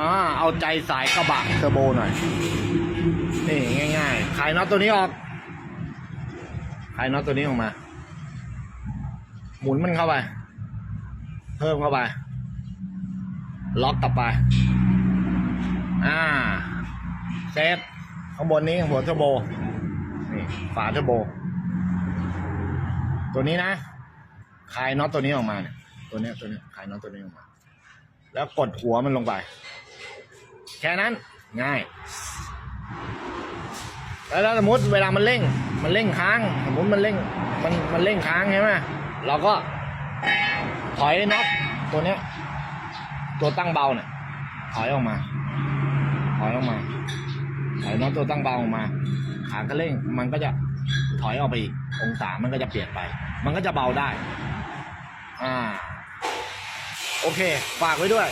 อ่าเอาใจสายกระบะเทอร์โบหน่อย นี่ง่ายๆคลายน็อตตัวนี้ออกคลายน็อตตัวนี้ออกมา หมุนมันเข้าไป เพิ่มเข้าไป ล็อกกลับไป อ่า เซฟข้างบนนี้หัวเทอร์โบ นี่ฝาเทอร์โบ ตัวนี้นะคลายน็อตตัวนี้ออกมาเนี่ย ตัวเนี้ยตัวเนี้ยคลายน็อตตัวนี้ออกมา แล้วกดหัวมันลงไป แค่นั้นง่าย แล้วสมมติเวลามันเร่ง มันเร่งค้าง สมมติมันเร่งมันมันเร่งค้างใช่ไหมเราก็ถอยน็อตตัวเนี้ย ตัวตั้งเบาเนี่ยถอยออกมา ถอยออกมา ถอยน็อตตัวตั้งเบาออกมาขาก็เร่งมันก็จะถอยออกไปอีกองศามันก็จะเปลี่ยนไป มันก็จะเบาได้ อ่า โอเค ฝากไว้ด้วย